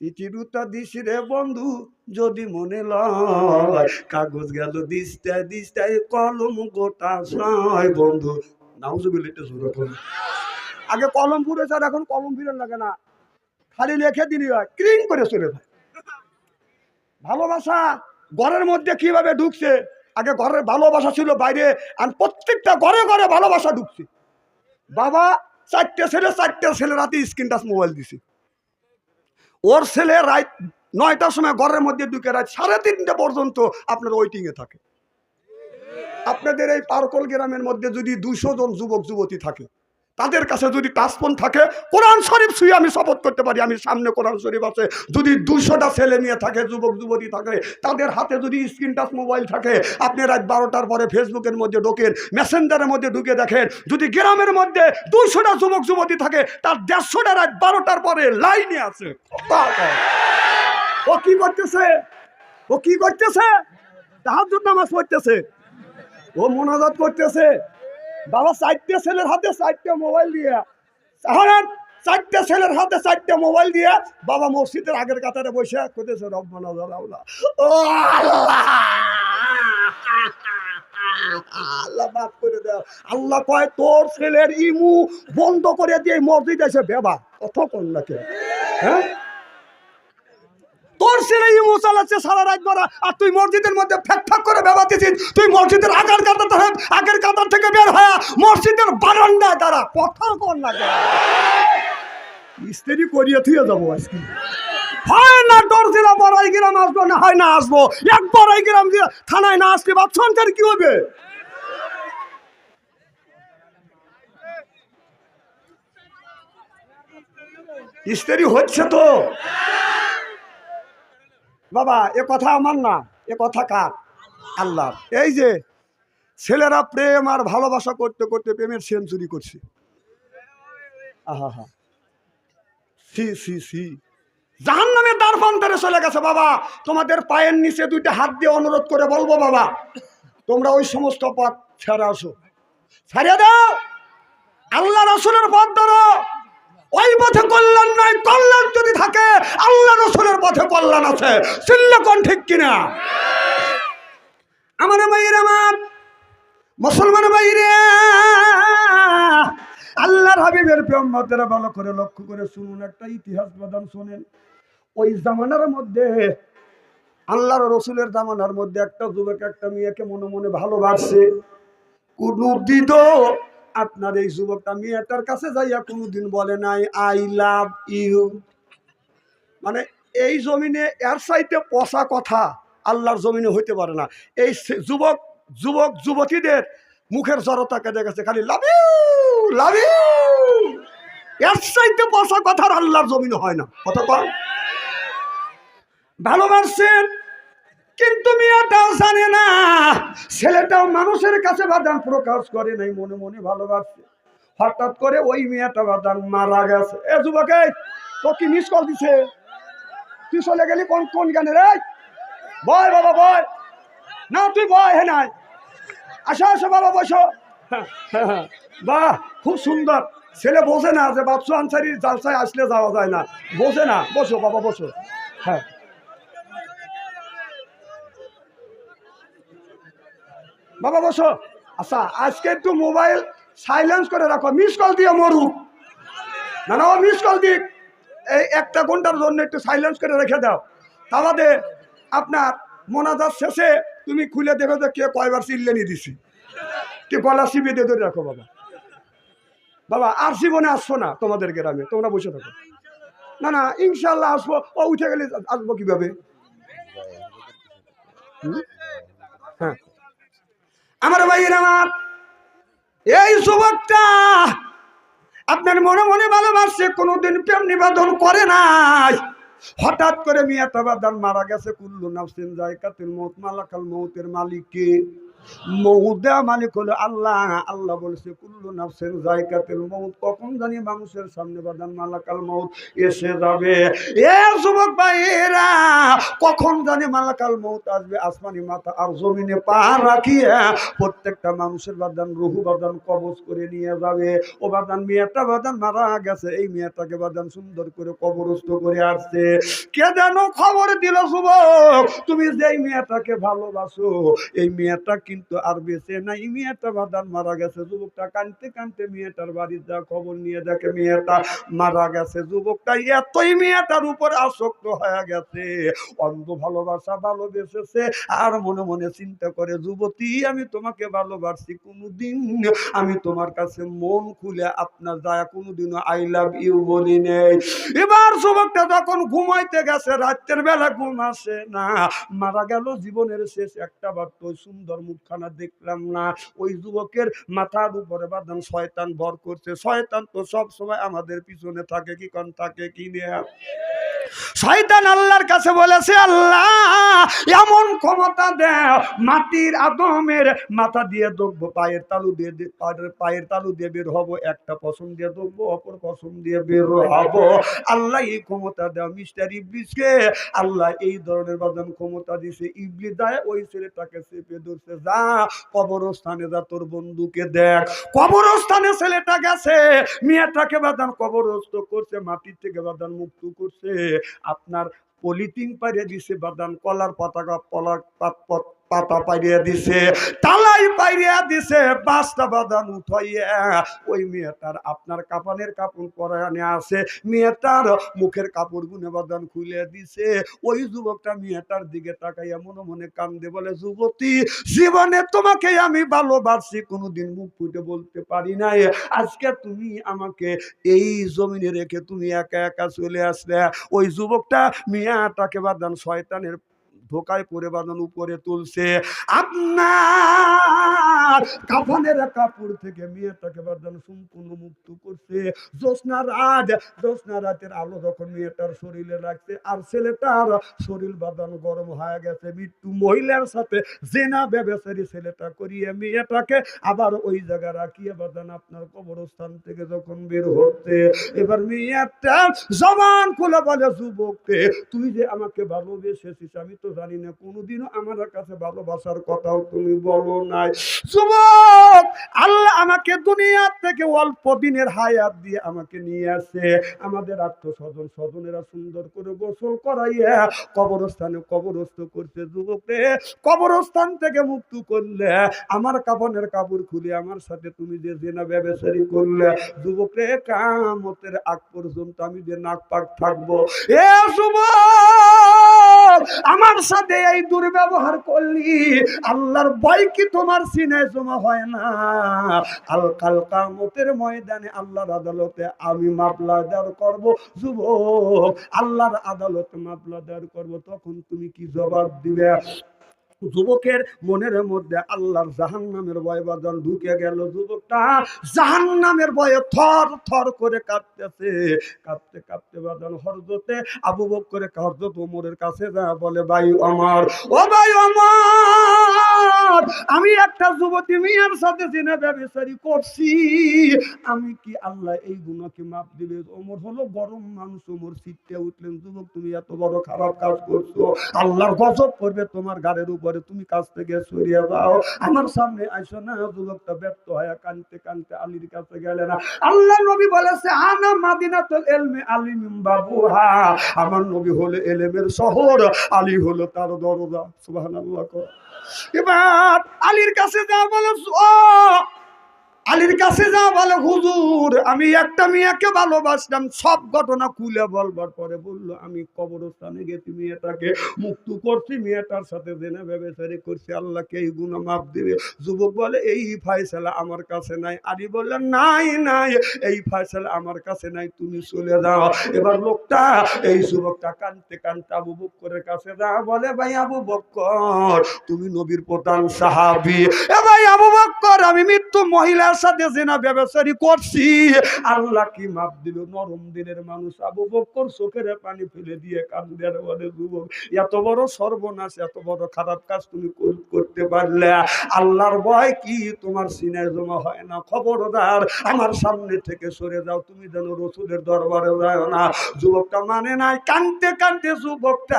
চিঠির উত্তর দিস রে বন্ধু, যদি মনে লয়, কাগজ গেল দিস্তায় দিস্তায়, কলম গোটা ছয়, বন্ধু। নাউজুবিল্লাহ শুরু করুন আগে কলম পুড়েছে আর এখন কলম ফিরে লাগে না। খালি লেখে দিলি হয় ক্রিম করে চলে যায়। ভালোবাসা ঘরের মধ্যে কীভাবে ঢুকছে? আগে ঘরের ভালোবাসা ছিল বাইরে, আর প্রত্যেকটা ঘরে ঘরে ভালোবাসা ঢুকছে। বাবা, চারটে ছেলে চারটে ছেলে রাতে স্ক্রিন টাচ মোবাইল দিছে। ওর ছেলে রাত নয়টার সময় ঘরের মধ্যে ঢুকে রাত সাড়ে তিনটে পর্যন্ত আপনার ওয়েটিংয়ে থাকে। আপনাদের এই পারকল গ্রামের মধ্যে যদি দুশো জন যুবক, যুবতী থাকে তাদের কাছে যদি টাচফোন থাকে, কোরআন শরীফ শুয়ে আমি শপথ করতে পারি। আমি সামনে কোরআন শরীফ আছে। যদি দুশোটা ছেলে নিয়ে থাকে, যুবক, যুবতী থাকে, তাদের হাতে যদি স্ক্রিন টাচ মোবাইল থাকে, আপনি রাত বারোটার পরে ফেসবুকের মধ্যে ঢোকেন মেসেঞ্জারের মধ্যে ঢুকে দেখেন। যদি গ্রামের মধ্যে দুশোটা যুবক, যুবতী থাকে, তার দেড়শোটা রাত বারোটার পরে লাইনে আছে। ও কি করতেছে? ও কি করতেছে? তাহার নামাজ পড়তেছে। ও মোনাজাত করতেছে। বাবা, চারটে ছেলের হাতে চারটে মোবাইল দিয়ে। তাহলে চারটে ছেলের হাতে চারটে মোবাইল দিয়ে বাবা মসজিদের আগের কাতারে বসে করতেছে রব্বানা জালাউলা ও আল্লাহ! করে দাও। আল্লাহ কয়, তোর ছেলের ইমু বন্ধ করে দিয়ে মসজিদ এসে বেবা কথা কোন নাকি? হ্যাঁ? তোর ছেলে ইমু চালাচ্ছে সারা রাত ভরা আর তুই মসজিদের মধ্যে ফ্যাক ফ্যাক করে বেবাতেছিস তুই মসজিদের আগের কাতার থেকে আগের কাতার থেকে বের হয়ে মসজিদের বারান্দায় দাঁড়া। কথা কর না? স্ত্রী করিয়ে থুয়ে যাব আজকে। হয় না ডর জেলা বড়াই গ্রাম আসব, না হয় না আসব। এক বড়াই গ্রাম থানায় না আসলে বা সন্তান কি হবে? স্ত্রী হচ্ছে তো। বাবা, এ কথা আমার না, এ কথা কার? আল্লাহ এই যে ছেলেরা প্রেম আর ভালোবাসা করতে করতে প্রেমের সেঞ্চুরি করছে। আহা হা সি সি সি। জাহান নামে দ্বার প্রান্তরে চলে গেছে, বাবা। তোমাদের পায়ের নিচে দুইটা হাত দিয়ে অনুরোধ করে বলব, বাবা, তোমরা ওই সমস্ত পথ ছেড়ে আসো। ছেড়ে দাও! আল্লাহ রসুলের পথ ধরো! ওই পথে কল্যাণ নয়, কল্যাণ যদি থাকে, আল্লাহ রসুলের পথে কল্যাণ আছে। চিল্লে কোন ঠিক কিনা? আমার মাইর আমার, মুসলমান বাইরে আল্লাহর হাবিবের প্রেমতেরা ভালো করে লক্ষ্য করে শুনুন, একটা ইতিহাস বাদাম শোনেন। ওই জামানার মধ্যে, আল্লাহর রসুলের জামানার মধ্যে একটা যুবক, একটা মেয়েকে মনে মনে ভালোবাসছে কোনদিন আপনার এই যুবকটা মেয়েটার কাছে যাইয়া কোনোদিন বলে নাই, আই লাভ ইউ। মানে এই জমিনে এর সাইতে পচা কথা আল্লাহর জমিনে হইতে পারে না। এই যুবক যুবক, যুবতীদের মুখের জড়তা কেটে গেছে, খালি লাভ ইউ লাভ ইউ। এর সাইতে পচা কথা আর আল্লাহর জমিনে হয় না। কত কম ভালোবাসছেন কিন্তু মেয়েটাও জানে না। ছেলেটাও মানুষের কাছে বাদান প্রকাশ করে নাই, মনে মনে ভালোবাসছে হঠাৎ করে ওই মেয়েটা বাদান মারা গেছে। এ যুবকে তো কি মিস কল দিছে? তুই চলে গেলি কোন কোন গানে রে? বয় বাবা, বয়। না, তুই বয় হে নাই। আসো আসো, বাবা, বসো। বাহ, খুব সুন্দর। ছেলে বোঝে না যে বাচ্চু আনসারির জালসায় আসলে যাওয়া যায় না। বোঝে না। বসো, বাবা, বসো। হ্যাঁ। বাবা, বসো। আচ্ছা আজকে একটু মোবাইল সাইলেন্স করে রাখো। মিস কল দিয়ে মরুক না না মিস কল দিক। এই একটা ঘণ্টার জন্য একটু সাইলেন্স করে রেখে দাও। তাহলে আপনার মোনাজাত শেষে তুমি খুলে দেখো যে কে কয়বার চিল্লে নিয়ে দিছি। কে গলা চিবিয়ে দিয়ে ধরে রাখো, বাবা। বাবা, আর জীবনে আসব না তোমাদের গ্রামে। তোমরা বসে থাকো। না না ইনশাল্লাহ আসব। ও উঠে গেলে আসব কীভাবে? হ্যাঁ। আমার ভাইয়ের আমার। এই যুবকটা আপনার মনে মনে ভালোবাসছে কোনোদিন প্রেম নিবেদন করে নাই। হঠাৎ করে মিয়া তাবাদান মারা গেছে, কুল্লু নাফসিন জায়কাতুল মৌত মালাকাল মউতের মালিককে। মালিক হলো আল্লাহ। আল্লাহ কুল্লু নাফসের জায়গাতের মৌত কখন জানি মানুষের সামনে বাদান মালাকাল মৌত এসে যাবে। এ যুবক কখন জানি মালাকাল মৌত আসবে? আসমানি মাথা আর জমিনে পা প্রত্যেকটা মানুষের বাদান রুহু বাদান কবজ করে নিয়ে যাবে। ও বাদান মেয়েটা বাদান মারা গেছে। এই মেয়েটাকে বাদান সুন্দর করে কবরস্থ করে আসছে। কে যেন খবর দিল, যুবক? তুমি যেই মেয়েটাকে ভালোবাসো, এই মেয়েটা কিন্তু আর বেঁচে নাই। মেয়েটা বাদান মারা গেছে, যুবকটা কানতে কানতে মেয়েটার বাড়ির যা খবর নিয়ে দেখে মেয়েটা মারা গেছে। যুবকটা এতই মেয়েটার উপর আসক্ত হয়ে গেছে, অন্ধ ভালোবাসা ভালোবেসেছে, আর মনে মনে চিন্তা করে, যুবতী, আমি তোমাকে ভালোবাসি কোনোদিন। আমি তোমার কাছে মন খুলে আপনার যায় কোনোদিনও আই লাভ ইউ বলি নেই। এবার যুবকটা যখন ঘুমাইতে গেছে, রাত্রের বেলা ঘুম আসে না। মারা গেল জীবনের শেষ একটা বার, তো সুন্দর মুখখানা দেখলাম না। ওই যুবকের মাথার উপরে বাদান শয়তান ভর করছে। শয়তান তো সব সময় আমাদের পিছনে থাকে, কি কোন থাকে কি নিয়ে শয়তান আল্লাহর কাছে বলেছে, আল্লাহ, এমন ক্ষমতা দেও, মাটির আদমের মাথা দিয়ে দেখব, পায়ের তালু দিয়ে দে- পায়ের- তালু দিয়ে বের হব, একটা পছন্দ দিয়ে দেখব, অপর পছন্দ দিয়ে বের হব। আল্লাহ এই ক্ষমতা দেও, মিস্টার ইবলিসকে। আল্লাহ এই ধরনের বাদান ক্ষমতা দিছে। ইবলি দেয় ওই ছেলেটাকে চেপে ধরছে। যা কবরস্থানে যা তোর বন্ধুকে দেখ। কবরস্থানে ছেলেটা গেছে, মেয়েটাকে বাদান কবরস্থ করছে, মাটির থেকে বাদান মুক্ত করছে। আপনার পলিথিন পাইরে দিছে বাদান, কলার পতাকা, পলার পাত পাইরিয়া দিছে, তালাই পাইরিয়া দিছে, বাসটা বাদান উঠাইয়া। ওই মেয়েটার আপনার কাপানের কাপড় পরানে আছে, মেয়েটার মুখের কাপড় গুনে বাদান খুলে দিছে। ওই যুবকটা মেয়েটার দিকে তাকাইয়া মনে মনে কান্দে বলে, যুবতী, জীবনে তোমাকে আমি ভালোবাসি, কোনোদিন মুখ ফুটে বলতে পারি নাই। আজকে তুমি আমাকে এই জমিনে রেখে তুমি একা একা চলে আসলে। ওই যুবকটা মিয়াটাকে বাদান শয়তানের ধোকায় পরে বাদান উপরে তুলছে। আপনার কাফনের কাপড় থেকে মেয়েটাকে বাদান সম্পূর্ণ মুক্ত করছে। জ্যোৎস্না রাত, জ্যোৎস্না রাতের আলো যখন মেয়েটার শরীরে লাগছে আর ছেলেটার শরীর বাদান গরম হয়ে গেছে, মৃত্যু মহিলার সাথে জেনা ব্যবসায়ী ছেলেটা করিয়ে মেয়েটাকে আবার ওই জায়গা রাখিয়ে বাদান আপনার কবরস্থান থেকে যখন বের হচ্ছে, এবার মেয়েটা জবান খোলা বলে, যুবককে, তুই যে আমাকে ভালোবেসেছিস, আমি তো জানি না, কোনোদিনও আমার কাছে ভালোবাসার কথাও তুমি বলো নাই। যুবক, আল্লাহ আমাকে দুনিয়ার থেকে অল্প দিনের হায়াত দিয়ে আমাকে নিয়ে আসে। আমাদের আত্মস্বজন স্বজনেরা সুন্দর করে গোসল করাইয়া কবরস্থানে কবরস্থ করছে। যুবককে কবরস্থান থেকে মুক্ত করলে, আমার কাপনের কাপড় খুলে আমার সাথে তুমি যে জেনা ব্যবসায়ী করলে, যুবকরে কামতের আগ পর্যন্ত আমি যে নাক পাক থাকব। এ যুবক, আমার সাথে এই দুর্ব্যবহার করলি, আল্লাহর ভয় কি তোমার সিনে জমা হয় না? আল কাল কামতের ময়দানে আল্লাহর আদালতে আমি মামলা দেওয়ার করব, যুবক। আল্লাহর আদালতে মামলা দেওয়ার করব, তখন তুমি কি জবাব দিবে? যুবকের মনের মধ্যে আল্লাহর জাহান নামের ভয় বাদল ঢুকে গেল যুবকটা। জাহান নামের ভয়ে থর থর করে কাঁপতেছে কাঁপতে কাঁপতে বাদন হরজতে আবু বক করে হরজত ওমরের কাছে যা বলে বায়ু আমার ও বায়ু আমার আমি একটা যুবতী মেয়ের সাথে জেনে ব্যবসারি করছি। আমি কি আল্লাহ এই গুণাকে মাপ দিবে? ওমর হলো গরম মানুষ, ওমর শীততে উঠলেন, যুবক, তুমি এত বড় খারাপ কাজ করছ। আল্লাহর গজব করবে তোমার গাড়ির উপরে। তুমি কাছ থেকে সরিয়ে যাও। আমার সামনে আইসো না। যুবকটা ব্যর্থ হয়ে কানতে কানতে আলীর কাছে গেলে না। আল্লাহ নবী বলেছে, আনা মাদিনাতুল এলমে আলিম বাবুহা। আমার নবী হলো এলেমের শহর, আলী হলো তার দরজা। সুবহানাল্লাহ, কর। এবার আলীর কাছে যা বলে আলীর কাছে যা বলে, হুজুর, আমি একটা মেয়েকে ভালোবাসতাম। সব ঘটনা খুলে বলবার পরে বলল, আমি কবরস্থানে গেছি, মেয়েটাকে মুক্ত করছি, মেয়েটার সাথে জেনে ব্যবসারি করছি, আল্লাহকে এই গুণা মাপ দিবে। যুবক বলে, এই ফাইসালা আমার কাছে নাই। আলী বললেন নাই নাই, এই ফাইসালা আমার কাছে নাই, তুমি চলে যাও। এবার লোকটা, এই যুবকটা কানতে কানতে আবু বক্করের কাছে যা বলে, ভাই আবু বক্কর, তুমি নবীর প্রধান সাহাবি। এ ভাই আবু বক্কর, আমি মৃত্যু মহিলার করছি। আল্লাহ কি মাপ দিল? নরম দিনের মানুষ পানি ফেলে দিয়ে বলে, যুবক, এত বড় সর্বনাশ, এত বড় খারাপ কাজ তুমি করতে পারলে। আল্লাহর ভয় কি? তোমার সিনায় জমা হয় না। খবরদার, আমার সামনে থেকে সরে যাও। তুমি যেন রসুলের দরবারে যাও না। যুবকটা মানে নাই কানতে কানতে যুবকটা,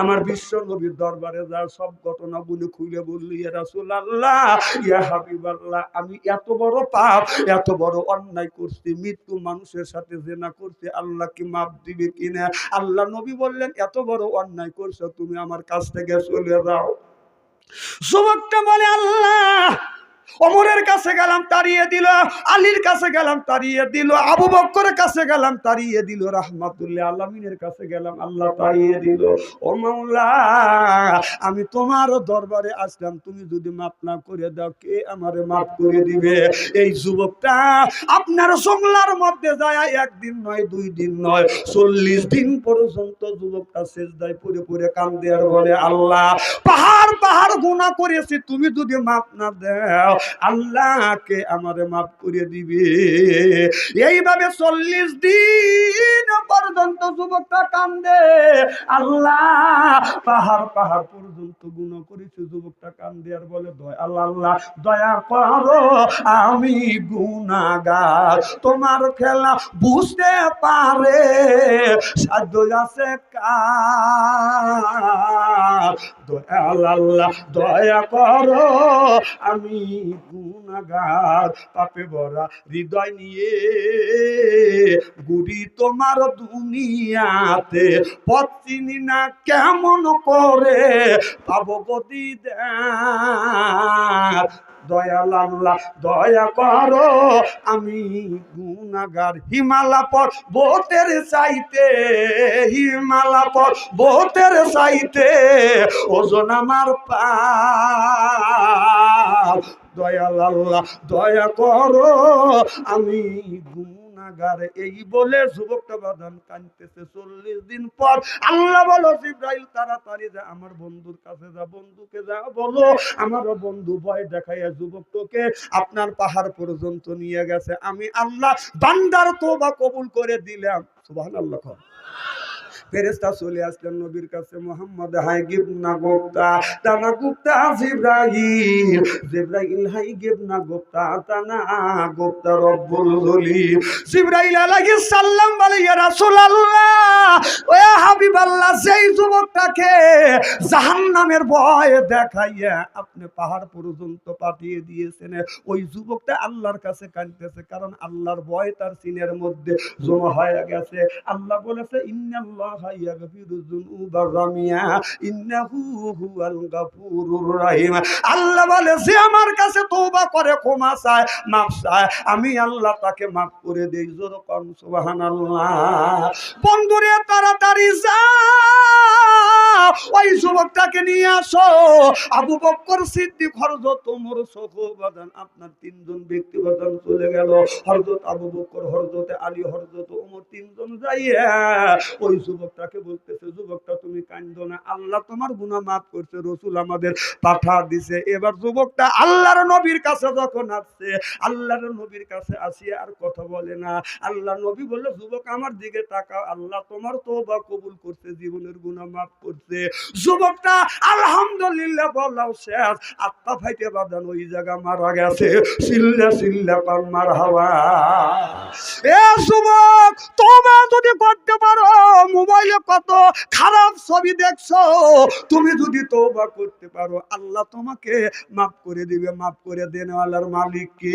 আমার বিশ্ব নবীর দরবারে যার সব ঘটনাগুলো খুলে বললি রাসুল আল্লাহ ইয়া হাবিব আল্লাহ আমি এত বড় পাপ, এত বড় অন্যায় করছি, মৃত্যু মানুষের সাথে জেনা করছে, আল্লাহ কি মাপ দিবে কিনা আল্লাহ নবী বললেন, এত বড় অন্যায় করছ, তুমি আমার কাছ থেকে চলে যাও। যুবকটা বলে, আল্লাহ অমরের কাছে গেলাম, তাড়িয়ে দিল, আলীর কাছে গেলাম, তাড়িয়ে দিল, আবু বক্করের কাছে গেলাম, তাড়িয়ে দিল, রাহমাতুল্লাহ আলমিনের কাছে গেলাম, আল্লাহ তাড়িয়ে দিল। ও মাওলা, আমি তোমার দরবারে আসলাম, তুমি যদি মাফ না করে দাও, কে আমারে মাফ করে দিবে? এই যুবকটা আপনার জঙ্গলার মধ্যে যায়, একদিন নয়, দুই দিন নয়, চল্লিশ দিন পর্যন্ত যুবকটা শেষ দেয় পরে পরে কান্দে আর বলে, আল্লাহ, পাহাড় পাহাড় গুণা করেছি, তুমি যদি মাফ না দাও আল্লাহকে আমারে মাফ করে দিবে। এইভাবে চল্লিশ দিন পর্যন্ত যুবকটা কান্দে। আল্লাহ, পাহাড় পাহাড় পর্যন্ত গুণ করেছে যুবকটা কান্দে আর বলে, দয়া, আল্লাহ আল্লাহ, দয়া করো, আমি গুনাগার তোমার খেলা বুঝতে পারে, সাধ্য আছে দয়াল আল্লাহ দয়া করো, আমি গুনাগার পাপে ভরা হৃদয় নিয়ে গুড়ি তোমার দুনিয়াতে পথ চিনি না কেমন করে? পাবো গদি দেয় দয়াল দয়া করো, আমি গুনাগার হিমালা পর চাইতে হিমালা পর চাইতে ওজন আমার পা দয়াল আল্লাহ, দয়া করো, আমি এই বলে যুবকটা বাদান কানতেছে চল্লিশ দিন পর আল্লাহ বলো ইব্রাহিম তাড়াতাড়ি যা, আমার বন্ধুর কাছে যা, বন্ধুকে যা, বলো। আমার বন্ধু ভয় দেখাইয়া যুবকটাকে আপনার পাহাড় পর্যন্ত নিয়ে গেছে। আমি আল্লাহ বান্দার তোবা কবুল করে দিলাম। কও। ফেরেস্তা চলে আসলেন নবীর কাছে, মোহাম্মদ, হাই গিব না গোপ্তা, তানা গুপ্তা জিব্রাহিম হাই গিব না গোপ্তা, তানা গোপ্তা রব্বুল সালাম বলে, ইয়া রাসূলুল্লাহ ও হাবিবাল্লাহ সেই যুবকটাকে জাহান্নামের ভয় দেখাইয়া আপনি পাহাড় পর্যন্ত পাঠিয়ে দিয়েছেন, ওই যুবকটা আল্লাহর কাছে কাঁদতেছে, কারণ আল্লাহর ভয় তার সিনের মধ্যে জমা হয়ে গেছে। আল্লাহ বলেছে, ইন্নাল্লাহ ইয়াগফিরু যুনুবা জামিয়া ইন্নাহু হুয়াল গাফুরুর রহিম আল্লাহ বলে যে আমার কাছে তওবা করে, ক্ষমা চায়, মাফ চায়। আমি আল্লাহ তাকে মাফ করে দেই, জোর কম সুবহানাল্লাহ। বন্ধুরে, তাড়াতাড়ি যা। ওই যুবকটাকে নিয়ে আসো। আবু বক্কর সিদ্দিক হরজত ওমর সহবাদান আপনার তিনজন ব্যক্তি বাদান চলে গেল। হরজত আবু বক্কর হরজতে আলী হরজত ওমর, তিনজন যাইয়া ওই যুবকটাকে বলতেছে যুবকটা তুমি কান্দ না, আল্লাহ তোমার গুনাহ মাফ করছে, রসুল আমাদের পাঠা দিছে। এবার যুবকটা আল্লাহর নবীর কাছে যখন আসছে, আল্লাহর নবীর কাছে আসিয়া আর কথা বলে না। আল্লাহ নবী বলল, যুবক, আমার দিকে তাকাও, আল্লাহ তোমার তোবা কবুল করছে, জীবনের গুনাহ মাফ করছে। যুবকটা আলহামদুলিল্লাহ বললাম শেষ। আত্মা ফাইতে বাদান ওই জায়গা মারা গেছে। সিল্লা সিল্লা পান মার হাওয়া। এ যুবক তোমরা যদি করতে পারো মোবাইলে কত খারাপ ছবি দেখছ? তুমি যদি তোবা করতে পারো, আল্লাহ তোমাকে মাফ করে দিবে। মাফ করে দেন আল্লাহর মালিককে।